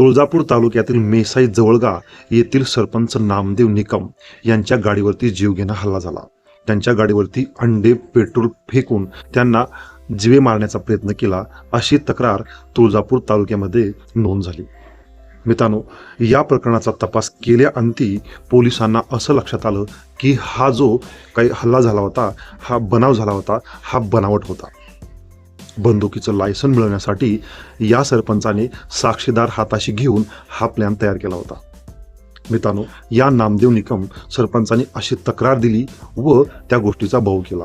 तुळजापूर तालुक्यातील मेसाई जवळगा येथील सरपंच नामदेव निकम यांच्या गाडीवरती जीवघेणा हल्ला झाला. त्यांच्या गाडीवरती अंडे पेट्रोल फेकून त्यांना जीवे मारण्याचा प्रयत्न केला अशी तक्रार तुळजापूर तालुक्यामध्ये नोंद झाली. मित्रांनो या प्रकरणाचा तपास केल्याअंती पोलिसांना असं लक्षात आलं की हा जो काही हल्ला झाला होता हा बनाव झाला होता हा बनावट होता. बंदुकीचं लायसन मिळवण्यासाठी या सरपंचाने साक्षीदार हाताशी घेऊन हा प्लॅन तयार केला होता. मित्रांनो या नामदेव निकम सरपंचाने अशी तक्रार दिली व त्या गोष्टीचा भाऊ केला.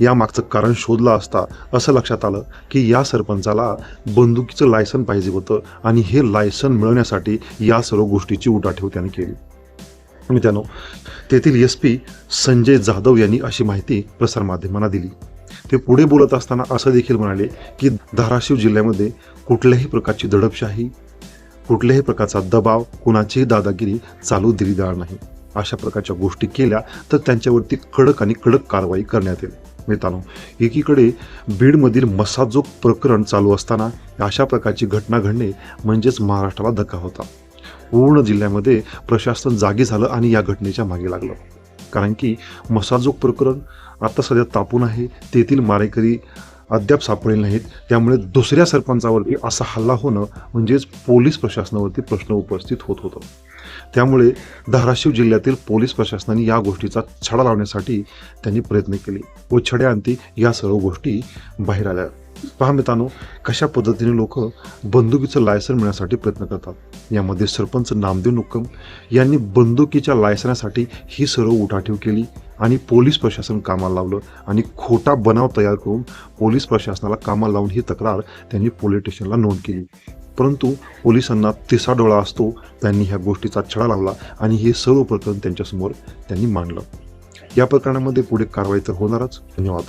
यामागचं कारण शोधलं असता असं लक्षात आलं की या सरपंचाला बंदुकीचं लायसन पाहिजे होतं आणि हे लायसन मिळवण्यासाठी या सर्व गोष्टीची उठाठेव त्याने केली. मित्रांनो तेथील एस पी संजय जाधव यांनी अशी माहिती प्रसारमाध्यमांना दिली. ते पुढे बोलत असताना असं देखील म्हणाले की धाराशिव जिल्ह्यामध्ये कुठल्याही प्रकारची दडपशाही कुठल्याही प्रकारचा दबाव कुणाचीही दादागिरी चालू दिली जाणार नाही. अशा प्रकारच्या गोष्टी केल्या तर त्यांच्यावरती कडक आणि कडक कारवाई करण्यात येईल. मित्रांनो एकीकडे बीडमधील मसाजोग प्रकरण चालू असताना अशा प्रकारची घटना घडणे म्हणजेच महाराष्ट्राला धक्का होता. पूर्ण जिल्ह्यामध्ये प्रशासन जागी झालं आणि या घटनेच्या मागे लागलं. कारण की मसाजोग प्रकरण आत्ता सध्या तापून आहे तेथील मारेकरी अद्याप सापडले नाहीत. त्यामुळे दुसऱ्या सरपंचावरती असा हल्ला होणं म्हणजेच पोलीस प्रशासनावरती प्रश्न उपस्थित होत होतं. त्यामुळे धाराशिव जिल्ह्यातील पोलीस प्रशासनाने या गोष्टीचा छडा लावण्यासाठी त्यांनी प्रयत्न केले व छड्याअंती या सर्व गोष्टी बाहेर आल्या. पहा मित्रांनो कशा पद्धतीने लोक बंदुकीचं लायसन मिळण्यासाठी प्रयत्न करतात? यामध्ये सरपंच नामदेव नुक्कम यांनी बंदुकीच्या लायसनासाठी ही सर्व उठाठेव केली आणि पोलीस प्रशासन कामाला लावलं आणि खोटा बनाव तयार करून पोलीस प्रशासनाला कामाला लावून ही तक्रार त्यांनी पोलीस स्टेशनला नोंद केली. परंतु पोलिसांना तिसा डोळा असतो त्यांनी ह्या गोष्टीचा छडा लावला आणि हे सर्व प्रकरण त्यांच्यासमोर त्यांनी मांडलं. या प्रकरणामध्ये पुढे कारवाई तर होणारच. धन्यवाद.